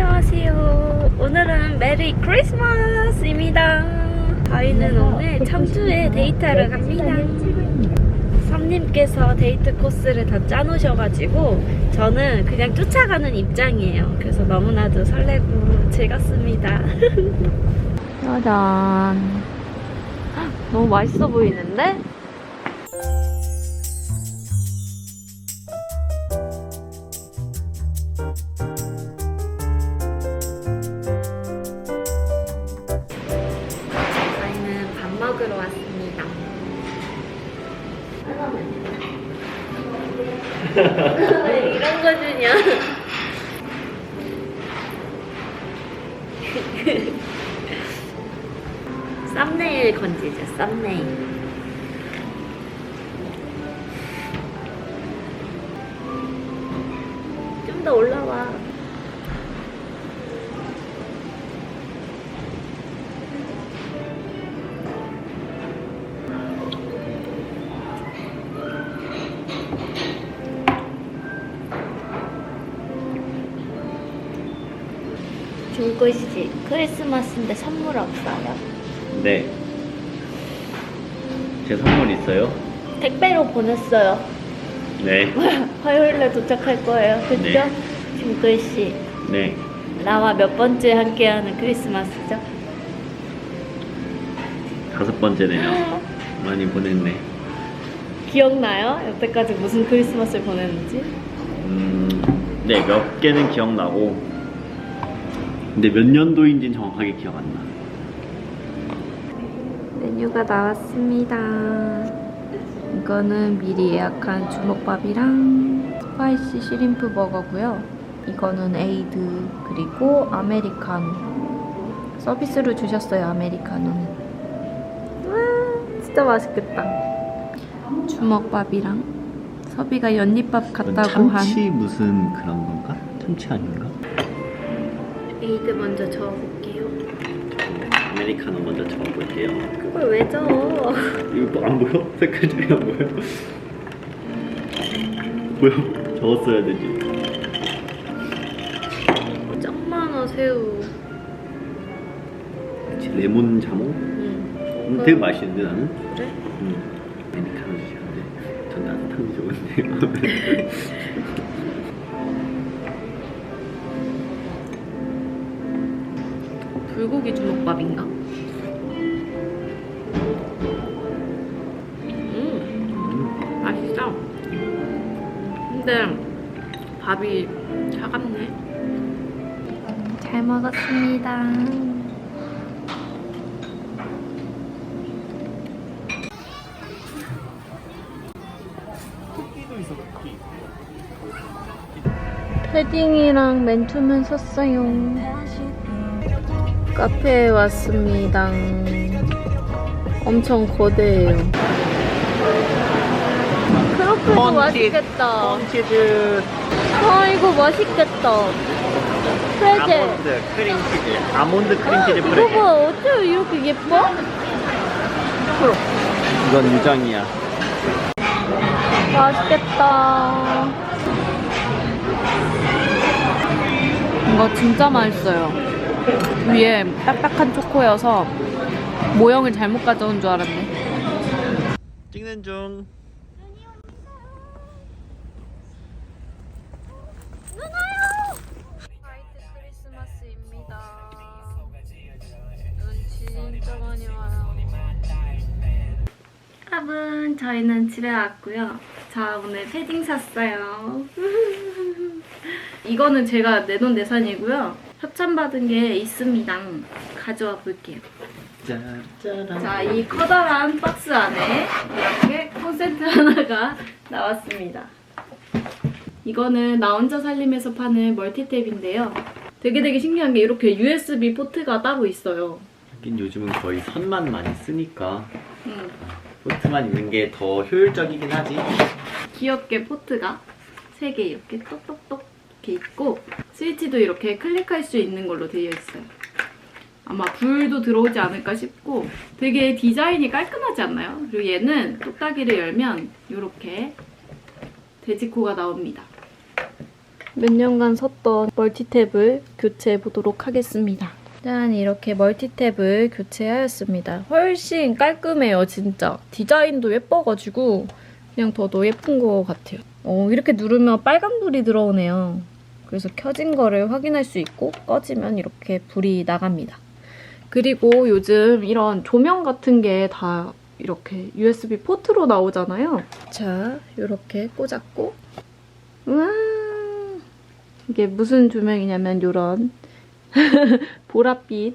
안녕하세요. 오늘은 메리 크리스마스입니다. 저희는 오늘 청주에 데이트하러 갑니다. 삼님께서 데이트 코스를 다 짜놓으셔가지고 저는 그냥 쫓아가는 입장이에요. 그래서 너무나도 설레고 즐겁습니다. 짜잔. 너무 맛있어 보이는데? 왜 이런 거 주냐? 썸네일 건지죠, 썸네일. 씨, 크리스마스인데 선물 없어요? 네. 제 선물 있어요? 택배로 보냈어요. 네. 화요일에 도착할 거예요. 그죠? 네. 중구 씨, 네. 나와 몇 번째 함께하는 크리스마스죠? 다섯 번째네요. 많이 보냈네. 기억나요? 여태까지 무슨 크리스마스를 보냈는지? 음, 네, 몇 개는 기억나고. 근데 몇 년도인지는 정확하게 기억 안 나. 메뉴가 나왔습니다. 이거는 미리 예약한 주먹밥이랑 스파이시 시림프 버거고요. 이거는 에이드 그리고 아메리카노 서비스로 주셨어요. 아메리카노는. 와 진짜 맛있겠다. 주먹밥이랑 서비가 연잎밥 같다고 한 참치 무슨 그런 건가? 참치 아닌가? 에이드 먼저 저어볼게요. 아메리카노 먼저 적어볼게요. 그걸 왜 저어? 이거 뭐안 보여? 색깔이 안 보여? 뭐야? 적었어야 되지. 짱 많아 새우. 그치, 레몬 자몽? 응. 음, 되게 맛있는데 나는? 그래? 음. 아메리카노 주시는데 전 따뜻한 게 좋은데. 불고기 주먹밥인가? 음, 맛있어. 근데 밥이 차갑네. 잘 먹었습니다. 패딩이랑 맨투맨 샀어요. 카페에 왔습니다. 엄청 거대해요. 크로플도 맛있겠다. 콘치즈 아 이거 맛있겠다. 프레제. 아몬드 크림치즈 아몬드 크림치즈 이거 프레제 봐 어째 이렇게 예뻐? 이건 유정이야 맛있겠다. 이거 진짜 맛있어요. 위에 딱딱한 초코여서 모형을 잘못 가져온 줄 알았네. 찍는 중 화이트 크리스마스입니다. 눈 진짜 많이 와요. 여러분, 저희는 집에 왔고요. 자, 오늘 패딩 샀어요. 이거는 제가 내돈 내산이고요. 협찬받은 게 있습니다. 가져와 볼게요. 자, 이 커다란 박스 안에 이렇게 콘센트 하나가 나왔습니다. 이거는 나 혼자 살림에서 파는 멀티탭인데요. 되게 되게 신기한 게 이렇게 USB 포트가 따로 있어요. 하긴 요즘은 거의 선만 많이 쓰니까 음, 포트만 있는 게 더 효율적이긴 하지 귀엽게 포트가 3개 이렇게 똑똑똑 이렇게 있고 스위치도 이렇게 클릭할 수 있는 걸로 되어 있어요. 아마 불도 들어오지 않을까 싶고 되게 디자인이 깔끔하지 않나요? 그리고 얘는 뚝딱이를 열면 이렇게 돼지코가 나옵니다. 몇 년간 썼던 멀티탭을 교체해 보도록 하겠습니다. 짠 이렇게 멀티탭을 교체하였습니다. 훨씬 깔끔해요 진짜. 디자인도 예뻐가지고 그냥 더 더 예쁜 것 같아요. 어, 이렇게 누르면 빨간 불이 들어오네요. 그래서 켜진 거를 확인할 수 있고 꺼지면 이렇게 불이 나갑니다. 그리고 요즘 이런 조명 같은 게 다 이렇게 USB 포트로 나오잖아요. 자, 이렇게 꽂았고 우와 이게 무슨 조명이냐면 이런 보랏빛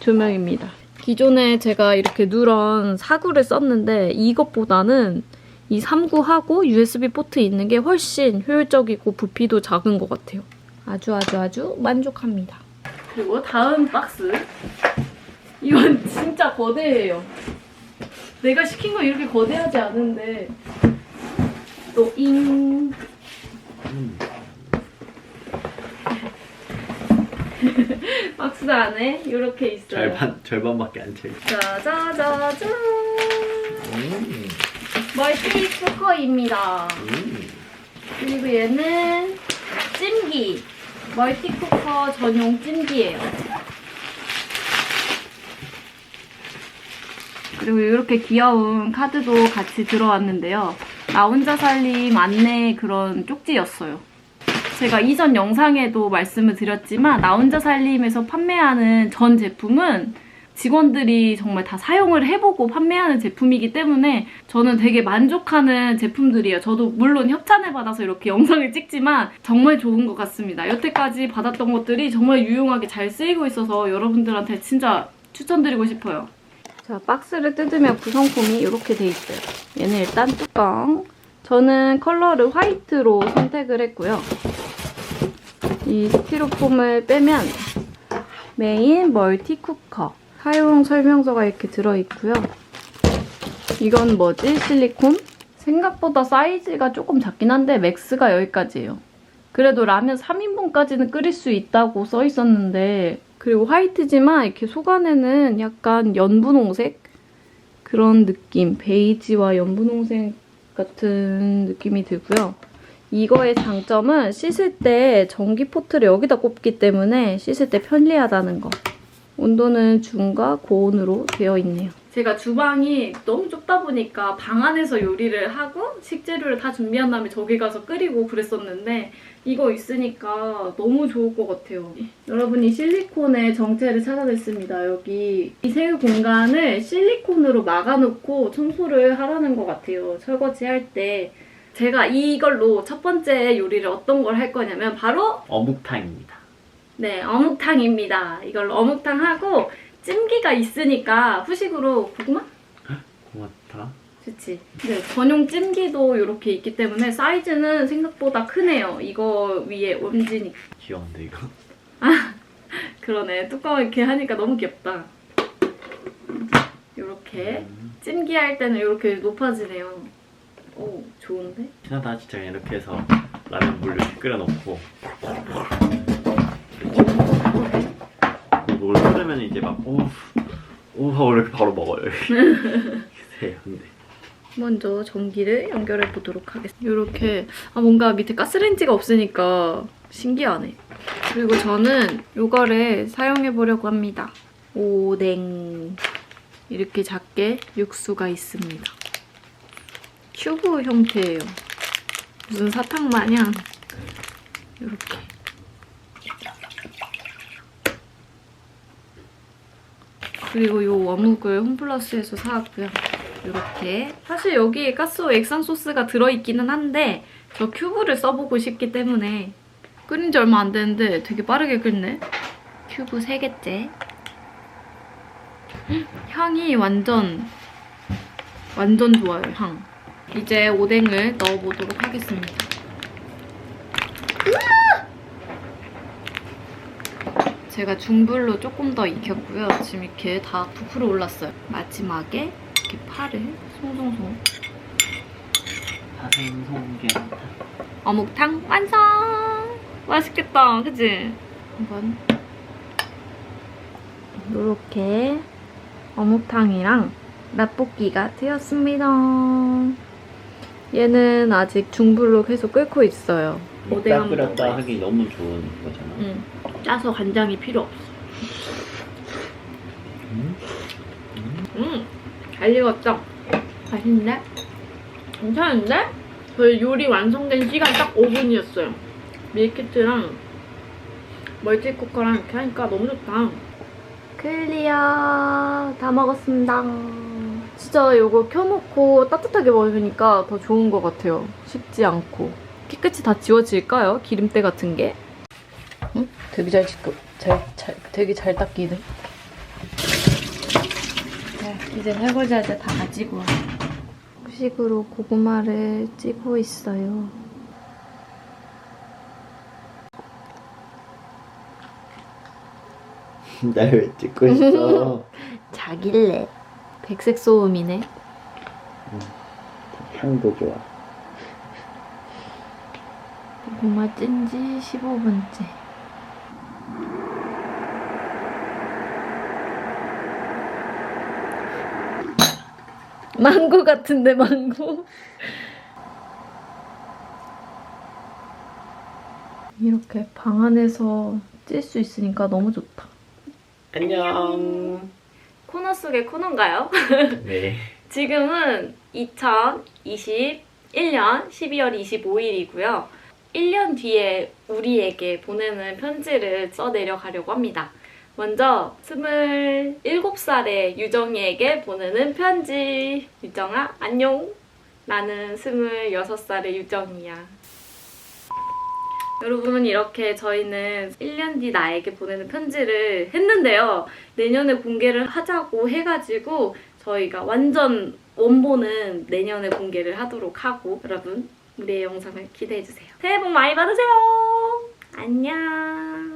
조명입니다. 기존에 제가 이렇게 누런 사구를 썼는데 이것보다는 이 3구하고 USB 포트 있는 게 훨씬 효율적이고 부피도 작은 것 같아요. 아주 아주 아주 만족합니다. 그리고 다음 박스. 이건 진짜 거대해요. 내가 시킨 건 이렇게 거대하지 않은데 또 잉. 박스 안에 이렇게 있어요. 절반 절반밖에 안 채. 짜자자잔. 음. 멀티 쿠커입니다. 음. 그리고 얘는 찜기. 멀티 쿠커 전용 찜기예요. 그리고 이렇게 귀여운 카드도 같이 들어왔는데요. 나 혼자 살림 안내 그런 쪽지였어요. 제가 이전 영상에도 말씀을 드렸지만 나 혼자 살림에서 판매하는 전 제품은 직원들이 정말 다 사용을 해보고 판매하는 제품이기 때문에 저는 되게 만족하는 제품들이에요. 저도 물론 협찬을 받아서 이렇게 영상을 찍지만 정말 좋은 것 같습니다. 여태까지 받았던 것들이 정말 유용하게 잘 쓰이고 있어서 여러분들한테 진짜 추천드리고 싶어요. 자, 박스를 뜯으면 구성품이 이렇게 돼 있어요. 얘는 일단 뚜껑. 저는 컬러를 화이트로 선택을 했고요. 이 스티로폼을 빼면 메인 멀티 쿠커 사용 설명서가 이렇게 들어있고요. 이건 뭐지? 실리콘? 생각보다 사이즈가 조금 작긴 한데 맥스가 여기까지예요. 그래도 라면 3인분까지는 끓일 수 있다고 써 있었는데 그리고 화이트지만 이렇게 속안에는 약간 연분홍색 그런 느낌 베이지와 연분홍색 같은 느낌이 들고요. 이거의 장점은 씻을 때 전기 포트를 여기다 꼽기 때문에 씻을 때 편리하다는 거. 온도는 중과 고온으로 되어 있네요. 제가 주방이 너무 좁다 보니까 방 안에서 요리를 하고 식재료를 다 준비한 다음에 저기 가서 끓이고 그랬었는데 이거 있으니까 너무 좋을 것 같아요. 여러분이 실리콘의 정체를 찾아냈습니다. 여기 이세 공간을 실리콘으로 막아놓고 청소를 하라는 것 같아요. 설거지 할 때. 제가 이걸로 첫 번째 요리를 어떤 걸 할 거냐면 바로 어묵탕입니다. 네, 어묵탕입니다. 이걸로 어묵탕 하고 찜기가 있으니까 후식으로 고구마? 고맙다. 그치. 네, 전용 찜기도 이렇게 있기 때문에 사이즈는 생각보다 크네요. 이거 위에 옮지니. 귀여운데 이거. 그러네. 뚜껑 이렇게 하니까 너무 귀엽다. 이렇게 음. 찜기 할 때는 이렇게 높아지네요. 오, 좋은데? 진짜 그냥 이렇게 해서 라면 물 이렇게 끓여놓고 끓으면 이제 막 오우 오우 이렇게 바로 먹어요. 세요 근데 먼저 전기를 연결해 보도록 하겠습니다. 이렇게 아 뭔가 밑에 가스레인지가 없으니까 신기하네. 그리고 저는 이거를 사용해 보려고 합니다. 오뎅 이렇게 작게 육수가 있습니다. 큐브 형태예요. 무슨 사탕 마냥 이렇게. 그리고 이 어묵을 홈플러스에서 사왔고요. 이렇게. 사실 여기 가스오 액상 소스가 들어있기는 한데 저 큐브를 써보고 싶기 때문에 끓인 지 얼마 안 됐는데 되게 빠르게 끓네. 큐브 3개째. 향이 완전 완전 좋아요 향. 이제 오뎅을 넣어보도록 하겠습니다 제가 중불로 조금 더 익혔고요 지금 이렇게 다 부풀어 올랐어요 마지막에 이렇게 파를 송송송 사생송개 어묵탕 완성! 맛있겠다, 그치? 한번 이렇게 어묵탕이랑 라볶이가 되었습니다. 얘는 아직 중불로 계속 끓고 있어요. 오뎅 끓였다 하기 너무 좋은 거잖아. 응. 짜서 간장이 필요 없어. 음? 음, 잘 익었죠? 맛있네? 괜찮은데? 저희 요리 완성된 시간 딱 5분이었어요. 밀키트랑 멀티쿠커랑 이렇게 하니까 너무 좋다. 클리어 다 먹었습니다. 진짜 이거 켜놓고 따뜻하게 먹으니까 더 좋은 것 같아요. 식지 않고. 깨끗이 다 지워질까요? 기름때 같은 게? 응? 되게 잘 씻고 잘, 잘 되게 잘 닦이네. 네, 이제 설거지 할때 다 가지고 와. 후식으로 고구마를 찌고 있어요. 날 왜 찍고 있어? 자길래. 백색 소음이네. 향도 좋아. 고구마 찐지 15분째. 망고 같은데 망고. 이렇게 방 안에서 찔 수 있으니까 너무 좋다. 안녕. 코너 속의 코너인가요? 네. 지금은 2021년 12월 25일이고요. 1년 뒤에 우리에게 보내는 편지를 써내려 가려고 합니다. 먼저 27살의 유정이에게 보내는 편지. 유정아, 안녕. 나는 26살의 유정이야. 여러분 이렇게 저희는 1년 뒤 나에게 보내는 편지를 했는데요. 내년에 공개를 하자고 해가지고 저희가 완전 원본은 내년에 공개를 하도록 하고 여러분 우리의 영상을 기대해주세요. 새해 복 많이 받으세요. 안녕.